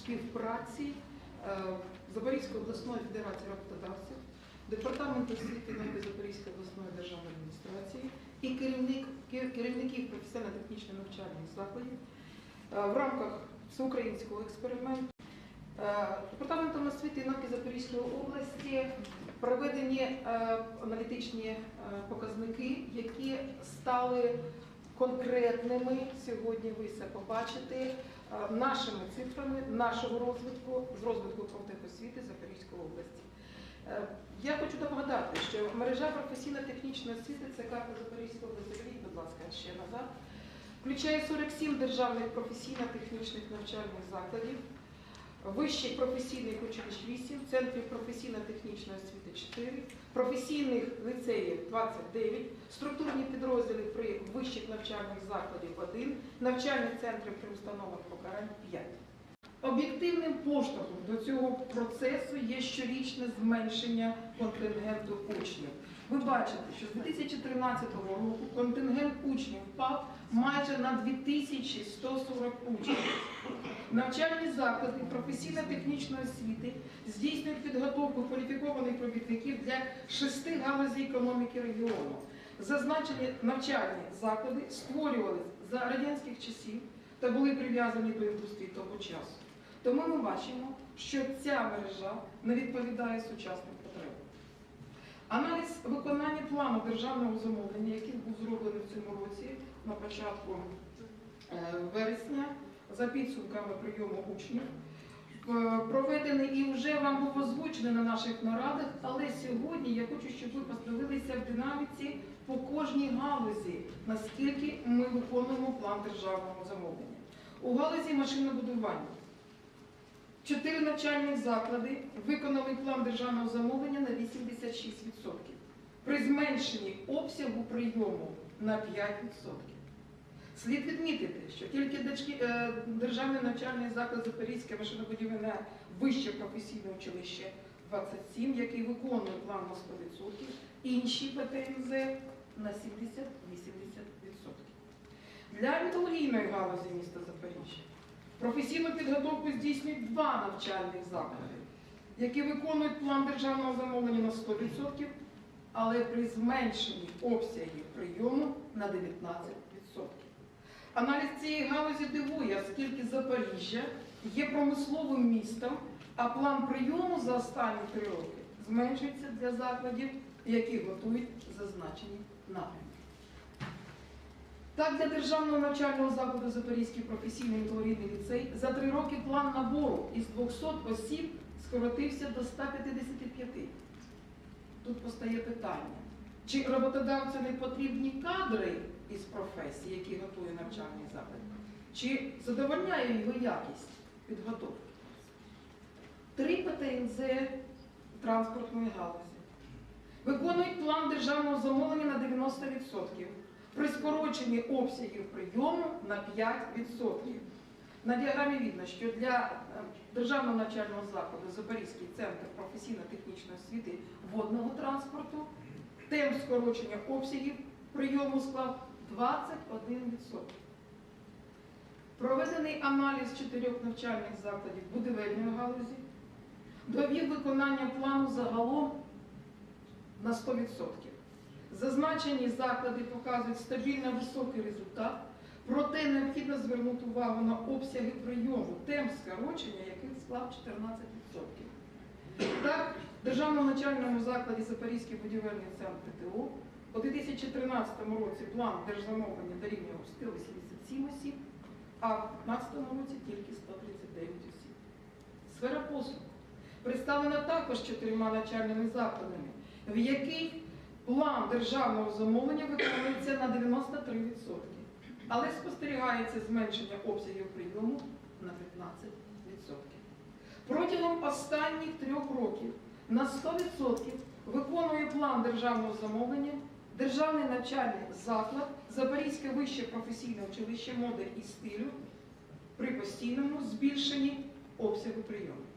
співпраці е, Запорізької обласної федерації роботодавців, Департаменту освіти науки Запорізької обласної державної адміністрації і керівник, керівників професійно-технічних навчальних закладів е, в рамках всеукраїнського експерименту Е, Департаментом освіти і науки Запорізької області проведені аналітичні показники, які стали конкретними. Сьогодні ви це побачите нашими цифрами нашого розвитку з розвитку профтехосвіти Запорізької області. Е, Я хочу нагадати, що мережа професійно-технічної освіти це карта Запорізької області. Будь ласка, ще назад. Включає 47 державних професійно-технічних навчальних закладів. Вищих професійних училищ 8, центрів професійно-технічної освіти 4, професійних ліцеїв 29, структурні підрозділи при вищих навчальних закладів 1, навчальні центри при установах покарань 5. Об'єктивним поштовхом до цього процесу є щорічне зменшення контингенту учнів. Ви бачите, що з 2013 року контингент учнів впав майже на 2140 учнів. Навчальні заклади професійно-технічної освіти здійснюють підготовку кваліфікованих робітників для шести галузей економіки регіону. Зазначені навчальні заклади створювалися за радянських часів та були прив'язані до індустрії того часу. Тому ми бачимо, що ця мережа не відповідає сучасним. Аналіз виконання плану державного замовлення, який був зроблений в цьому році на початку е, вересня, за підсумками прийому учнів, е, проведений і вже вам був озвучений на наших нарадах, але сьогодні я хочу, щоб ви подивилися в динаміці по кожній галузі, наскільки ми виконуємо план державного замовлення. У галузі машинобудування Чотири навчальних заклади виконали план державного замовлення на 86%. При зменшенні обсягу прийому на 5%. Слід відмітити, що тільки е, державний навчальний заклад Запорізьке машинобудівне вище професійне училище 27, який виконує план на 100%, інші ПТНЗ на 70-80%. Для металургійної галузі міста Запоріжжя професійну підготовку здійснюють два навчальних заклади, які виконують план державного замовлення на 100%, але при зменшенні обсягів прийому на 19%. Аналіз цієї галузі дивує, оскільки Запоріжжя є промисловим містом, а план прийому за останні три роки зменшується для закладів, які готують зазначені напрямки. Так, для державного навчального закладу Запорізький професійний інклорідний ліцей за три роки план набору із 200 осіб скоротився до 155. Тут постає питання, чи роботодавцю не потрібні кадри із професії, які готує навчальний заклад, чи задовольняє його якість підготовки? Три ПТНЗ транспортної галузі виконують план державного замовлення на 90% при скороченні обсягів прийому на 5%. На діаграмі видно, що для е, державного навчального закладу Запорізький центр професійно-технічної освіти водного транспорту темп скорочення обсягів прийому склав 21%. Проведений аналіз чотирьох навчальних закладів будівельної галузі довів виконання плану загалом на 100%. Зазначені заклади показують стабільно високий результат, проте необхідно звернути увагу на обсяги прийому, темп скорочення, яких склав 14%. Так, в Державному навчальному закладі Запорізький будівельний центр ТТО у 2013 році план держзамовлення дорівнював 187 осіб, а в 2015 році тільки 139 осіб. Сфера послуг представлена також чотирма навчальними закладами, в яких план державного замовлення виконується на 93%, але спостерігається зменшення обсягів прийому на 15%. Протягом останніх трьох років на 100% виконує план державного замовлення Державний навчальний заклад Запорізьке вище професійне училище моди і стилю при постійному збільшенні обсягу прийому.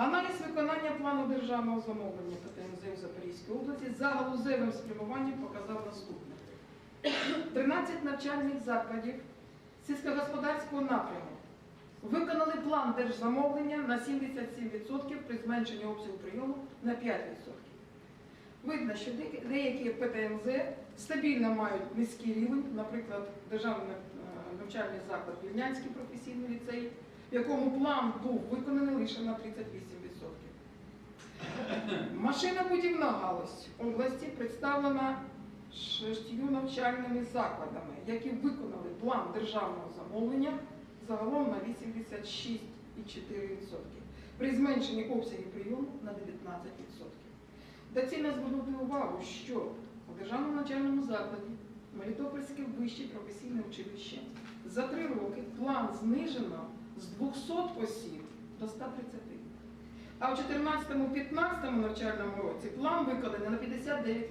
Аналіз виконання плану державного замовлення ПТМЗ в Запорізькій області за галузевим спрямуванням показав наступне. 13 навчальних закладів сільськогосподарського напряму виконали план держзамовлення на 77% при зменшенні обсягу прийому на 5%. Видно, що деякі ПТМЗ стабільно мають низький рівень, наприклад, державний е, навчальний заклад Вільнянський професійний ліцей, в якому план був виконаний лише на 38%. Машинобудівна галузь області представлена шістю навчальними закладами, які виконали план державного замовлення загалом на 86,4%, при зменшенні обсягів прийому на 19%. Доцільно звернути увагу, що у державному навчальному закладі Мелітопольське вище професійне училище за три роки план знижено з 200 осіб до 130. А в 14-15 навчальному році план виконаний на 59%.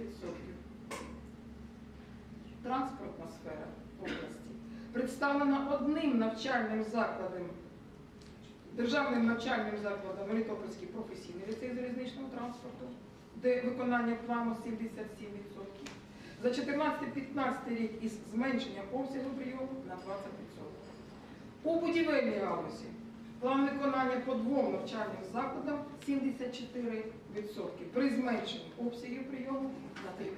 Транспортна сфера області представлена одним навчальним закладом, державним навчальним закладом Мелітопольський професійний ліцей залізничного транспорту, де виконання плану 77%. За 14-15 рік із зменшенням обсягу прийому на 20%. У будівельній галузі план виконання по двом навчальним закладам 74%, при зменшенні обсягів прийому на 3%.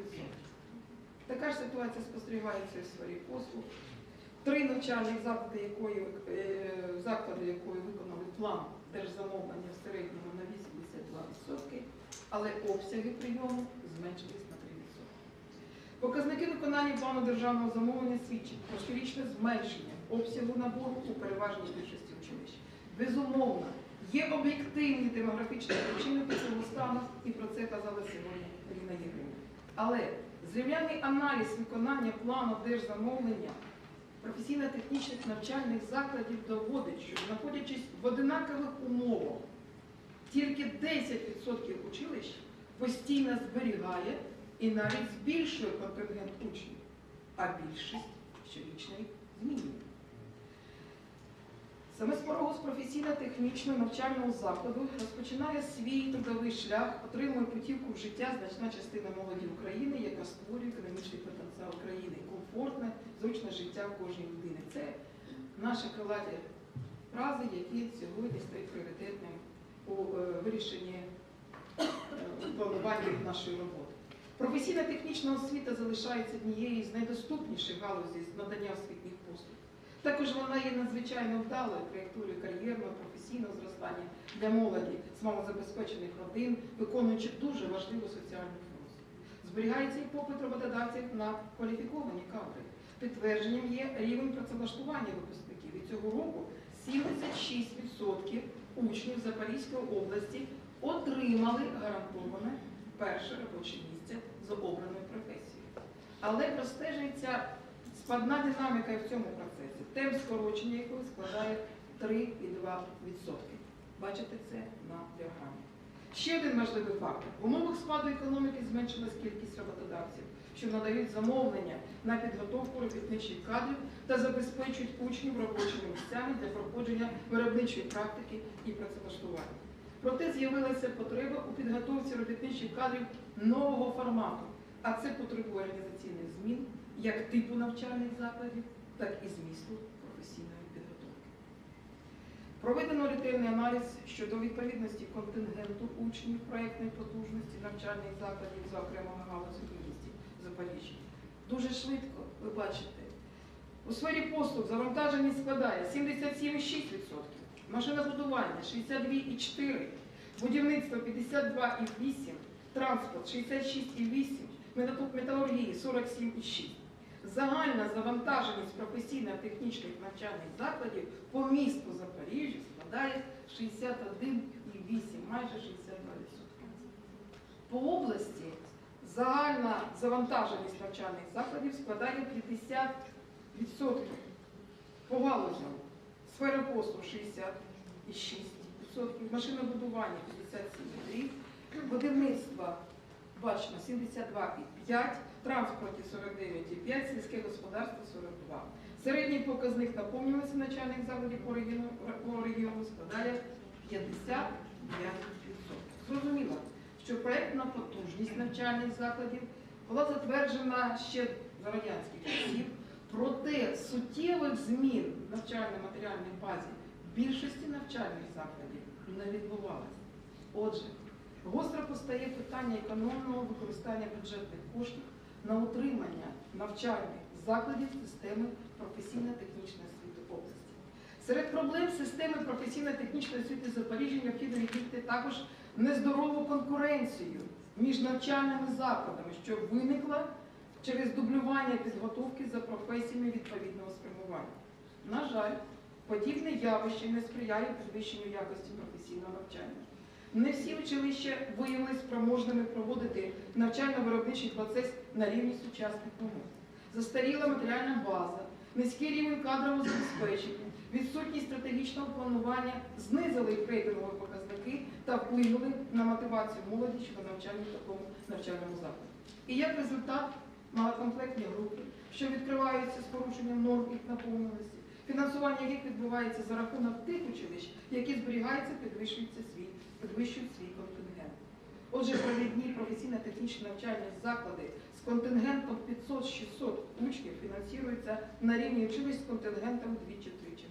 Така ж ситуація спостерігається і в сфері послуг. Три навчальних заклади, якої, е, заклади, якої виконали план держзамовлення в середньому на 82%, але обсяги прийому зменшились на 3%. Показники виконання плану державного замовлення свідчать про щорічне зменшення обсягу набору у переважній більшості училищ. Безумовно, є об'єктивні демографічні причини цього стану, і про це казала сьогодні Ліна Євгенівна. Але зрівнянний аналіз виконання плану держзамовлення професійно-технічних навчальних закладів доводить, що знаходячись в одинакових умовах, тільки 10% училищ постійно зберігає і навіть збільшує контингент учнів, а більшість щорічно змінює. Саме з порогу з професійно-технічного навчального закладу розпочинає свій трудовий шлях, отримує путівку в життя значна частина молоді України, яка створює економічний потенціал країни, комфортне, зручне життя в кожної людини. Це наші крилаті фрази, які сьогодні стають пріоритетним у е, вирішенні е, планування нашої роботи. Професійна технічна освіта залишається однією з найдоступніших галузей надання освітніх послуг. Також вона є надзвичайно вдалою траєкторією кар'єрного професійного зростання для молоді з малозабезпечених родин, виконуючи дуже важливу соціальну функцію. Зберігається і попит роботодавців на кваліфіковані кадри. Підтвердженням є рівень працевлаштування випускників. І цього року 76% учнів Запорізької області отримали гарантоване перше робоче місце за обраною професією. Але простежується складна динаміка в цьому процесі. Темп скорочення якої складає 3,2%. Бачите це на діаграмі. Ще один важливий фактор. В умовах спаду економіки зменшилась кількість роботодавців, що надають замовлення на підготовку робітничих кадрів та забезпечують учнів робочими місцями для проходження виробничої практики і працевлаштування. Проте з'явилася потреба у підготовці робітничих кадрів нового формату, а це потребує організаційних змін як типу навчальних закладів, так і змісту професійної підготовки. Проведено ретельний аналіз щодо відповідності контингенту учнів проєктної потужності навчальних закладів за окремими галузями в місті Запоріжжя. Дуже швидко, ви бачите, у сфері послуг завантаженість складає 77,6%, машинобудування 62,4%, будівництво 52,8%, транспорт 66,8%, металургії 47,6%. Загальна завантаженість професійно-технічних навчальних закладів по місту Запоріжжя складає 61,8, майже 62%. По області загальна завантаженість навчальних закладів складає 50%. По галузям сфера послуг 66%, машинобудування 57,3%, будівництва бачимо 72,5%, транспорті 49,5%, сільське господарство 42%. Середній показник наповнюваності навчальних закладів по регіону, по регіону складає 55%. Зрозуміло, що проєктна потужність навчальних закладів була затверджена ще за радянських часів, проте суттєвих змін в навчально-матеріальній базі більшості навчальних закладів не відбувалася. Отже, гостро постає питання економного використання бюджетних коштів на утримання навчальних закладів системи професійно-технічної освіти області. Серед проблем системи професійно-технічної освіти Запоріжжя необхідно відмітити також нездорову конкуренцію між навчальними закладами, що виникла через дублювання підготовки за професіями відповідного спрямування. На жаль, подібне явище не сприяє підвищенню якості професійного навчання. Не всі училища виявилися спроможними проводити навчально-виробничий процес на рівні сучасних умов. Застаріла матеріальна база, низький рівень кадрового забезпечення, відсутність стратегічного планування знизили їх рейтингові показники та вплинули на мотивацію молоді щодо навчання в такому навчальному закладі. І як результат малокомплектні групи, що відкриваються з порушенням норм їх наповненості, фінансування яких відбувається за рахунок тих училищ, які зберігаються, підвищуються свій, підвищують свій контингент. Отже, провідні професійно-технічні навчальні заклади з контингентом 500-600 учнів фінансуються на рівні училищ з контингентом вдвічі-тричі менше.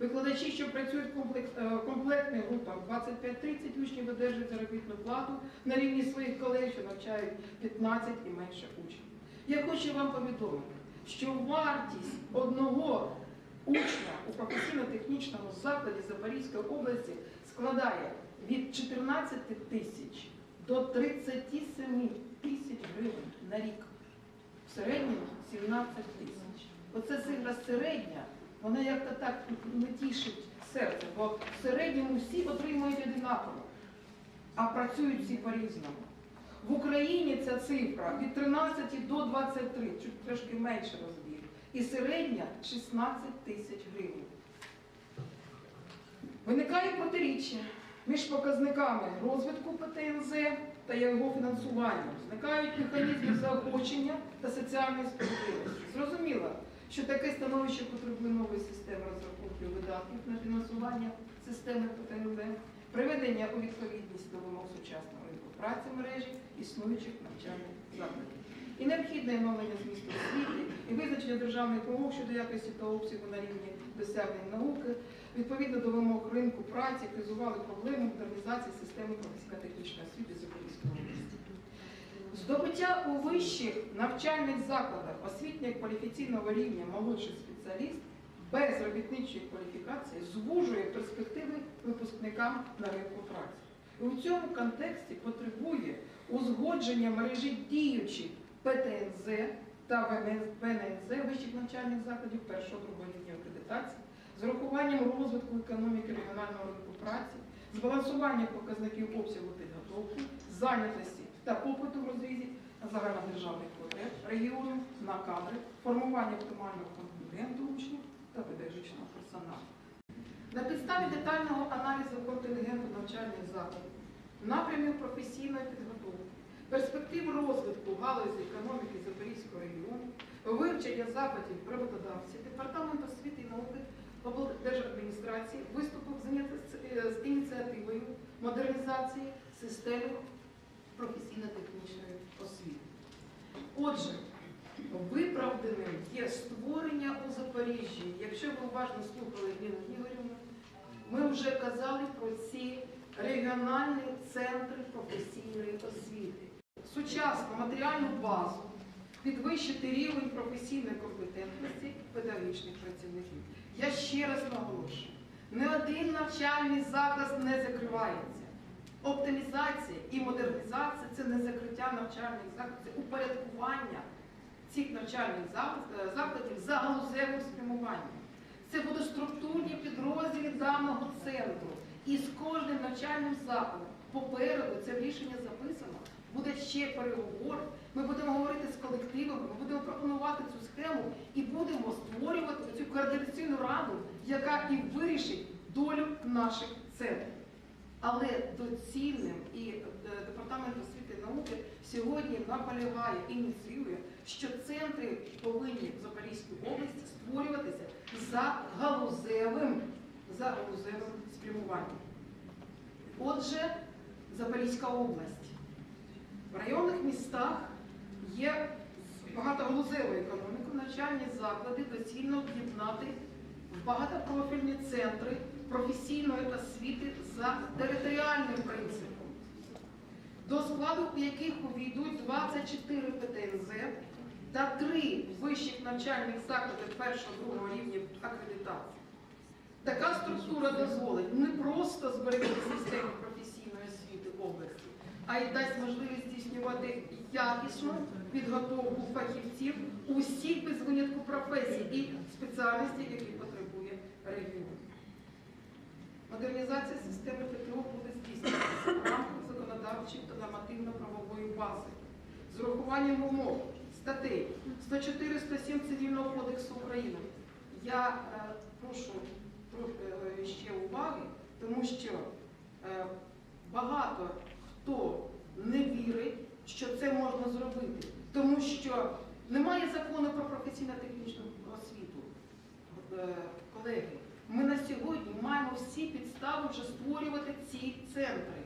Викладачі, що працюють в е, комплектних групах 25-30 учнів, одержують заробітну плату на рівні своїх колег, що навчають 15 і менше учнів. Я хочу вам повідомити, що вартість одного учня у професійно-технічному закладі Запорізької області складає від 14 тисяч до 37 тисяч гривень на рік. В середньому 17 тисяч. Оце цифра середня, вона як-то так не тішить серце, бо в середньому всі отримують одинаково, а працюють всі по-різному. В Україні ця цифра від 13 до 23, чуть трошки менше розбір. І середня 16 тисяч гривень. Виникає протиріччя між показниками розвитку ПТНЗ та його фінансуванням. Зникають механізми заохочення та соціальної справедливості. Зрозуміло, що таке становище потребує нової системи розрахунків видатків на фінансування системи ПТНЗ, приведення у відповідність до вимог сучасного ринку праці мережі існуючих навчальних закладів. І необхідне оновлення змісту освіти і визначення державних вимог щодо якості та обсягу на рівні досягнень науки, відповідно до вимог ринку праці, кризували проблему модернізації системи професійно-технічної освіти Запорізької області. Здобуття у вищих навчальних закладах освітньо кваліфікаційного рівня молодший спеціаліст без робітничої кваліфікації звужує перспективи випускникам на ринку праці. І у цьому контексті потребує узгодження мережі діючих ПТНЗ та ВНЗ вищих навчальних закладів першого другого рівня акредитації з урахуванням розвитку економіки регіонального ринку праці, збалансування показників обсягу підготовки, зайнятості та попиту в розрізі загальнодержавних потреб регіону на кадри, формування оптимального контингенту учнів та педагогічного персоналу. На підставі детального аналізу контингенту навчальних закладів, напрямів професійної підготовки, перспектив розвитку галузі економіки Запорізького регіону, вивчення запитів роботодавців, департамент освіти і науки облдержадміністрації виступив з з ініціативою модернізації системи професійно-технічної освіти. Отже, виправданим є створення у Запоріжжі. Якщо ви уважно слухали Ніну Ігорівну, ми вже казали про ці регіональні центри професійної освіти. Сучасну матеріальну базу, підвищити рівень професійної компетентності педагогічних працівників. Я ще раз наголошую, не один навчальний заклад не закривається. Оптимізація і модернізація це не закриття навчальних закладів, це упорядкування цих навчальних е, закладів за галузевим спрямуванням. Це будуть структурні підрозділи даного центру. І з кожним навчальним закладом попереду це рішення записано. Буде ще переговори. Ми будемо говорити з колективами, ми будемо пропонувати цю схему і будемо створювати цю координаційну раду, яка і вирішить долю наших центрів. Але доцільним і е, департамент освіти і науки сьогодні наполягає, ініціює, що центри повинні в Запорізькій області створюватися за галузевим, за галузевим спрямуванням. Отже, Запорізька область. В районних містах є з багатогалузевою економікою навчальні заклади доцільно об'єднати в багатопрофільні центри професійної освіти за територіальним принципом, до складу яких увійдуть 24 ПТНЗ та 3 вищих навчальних заклади першого-другого рівня акредитації. Така структура дозволить не просто зберегти систему професійної освіти області, а й дасть можливість здійснювати якісну підготовку фахівців усіх без винятку професій і спеціальностей, які потребує регіон. Модернізація системи ПТО буде здійснюватися в рамках законодавчої та нормативно-правової бази з урахуванням умов статей 104 107 Цивільного кодексу України. Я е, прошу трохи е, ще уваги, тому що е, багато хто не вірить, що це можна зробити, тому що немає закону про професійно-технічну освіту. Е, Колеги, ми на сьогодні маємо всі підстави вже створювати ці центри.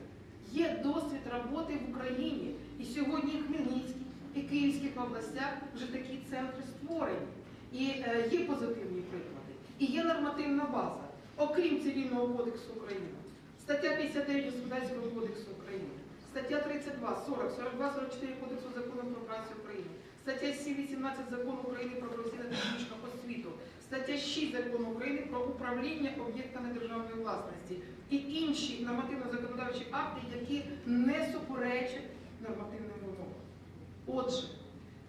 Є досвід роботи в Україні, і сьогодні і Хмельницькій, і Київських областях вже такі центри створені. І е, є позитивні приклади, і є нормативна база, окрім Цивільного кодексу України. Стаття 59 Господарського кодексу України, стаття 32, 40, 42, 44 Кодексу закону про працю України, стаття 7, 18 Закону України про професійно-технічну освіту, стаття 6 Закону України про управління об'єктами державної власності і інші нормативно-законодавчі акти, які не суперечать нормативним вимогам. Отже,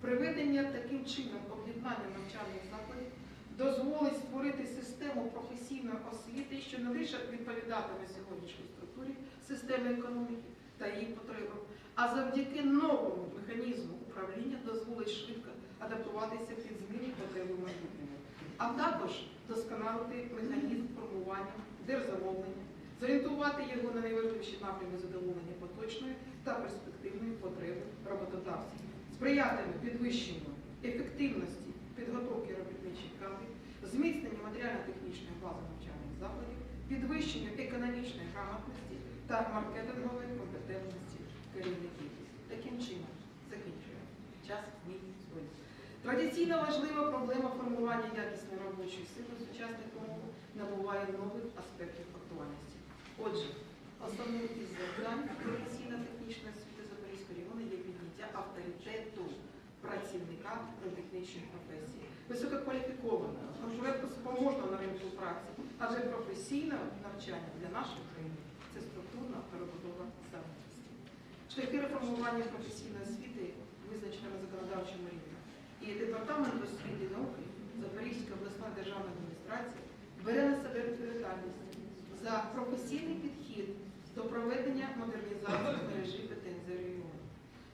приведення таким чином об'єднання навчальних закладів дозволить створити систему професійної освіти, що не лише відповідатиме сьогоднішній структурі системи економіки та її потребам, а завдяки новому механізму управління дозволить швидко адаптуватися під а також досконалити механізм формування держзамовлення, зорієнтувати його на найважливіші напрями задоволення поточної та перспективної потреби роботодавців, сприятиме підвищенню ефективності підготовки робітничих кадрів, зміцненню матеріально-технічної бази навчальних закладів, підвищенню економічної грамотності та маркетингової компетентності керівників. Таким чином, закінчуємо. Час мій. Традиційно важлива проблема формування якісної робочої сили сучасних умовах набуває нових аспектів актуальності. Отже, основним із завдань професійно-технічної освіти Запорізького району є підняття авторитету працівника робітничої професії, висококваліфікованого, конкурентоспроможного на ринку праці, адже професійне навчання для нашої країни це структурна перебудова самості. Шляхи реформування професійної освіти визначені на законодавчому рівні. І департамент освіти і науки Запорізької обласної державної адміністрації бере на себе відповідальність за професійний підхід до проведення модернізації мережі ПТНЗ регіону.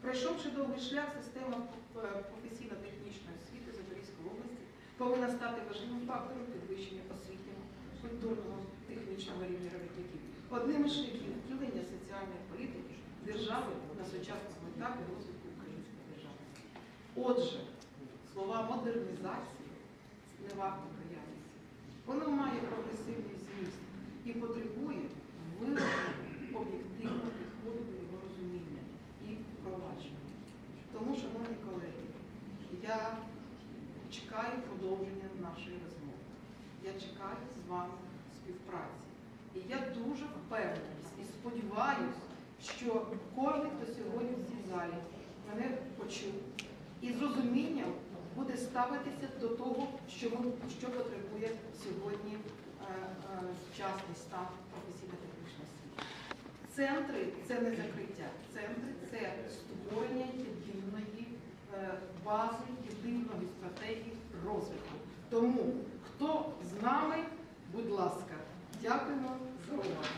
Пройшовши довгий шлях, система е, професійно-технічної освіти Запорізької області повинна стати важливим фактором підвищення освітнього, культурного, технічного рівня робітників. Одним із шляхів втілення соціальної політики держави на сучасному етапі розвитку української держави. Отже, слова модернізації не варто боятися. Воно має прогресивний зміст і потребує вираження об'єктивного підходу до його розуміння і впровадження. Тому, шановні колеги, я чекаю продовження нашої розмови. Я чекаю з вами співпраці. І я дуже впевнений і сподіваюся, що кожен, хто сьогодні в цій залі мене почув і з розумінням буде ставитися до того, що що потребує сьогодні е, е, сучасний став професійно-технічної освіти. Центри це не закриття, центри це створення єдиної е, бази, єдиної стратегії розвитку. Тому хто з нами, будь ласка, дякуємо за увагу.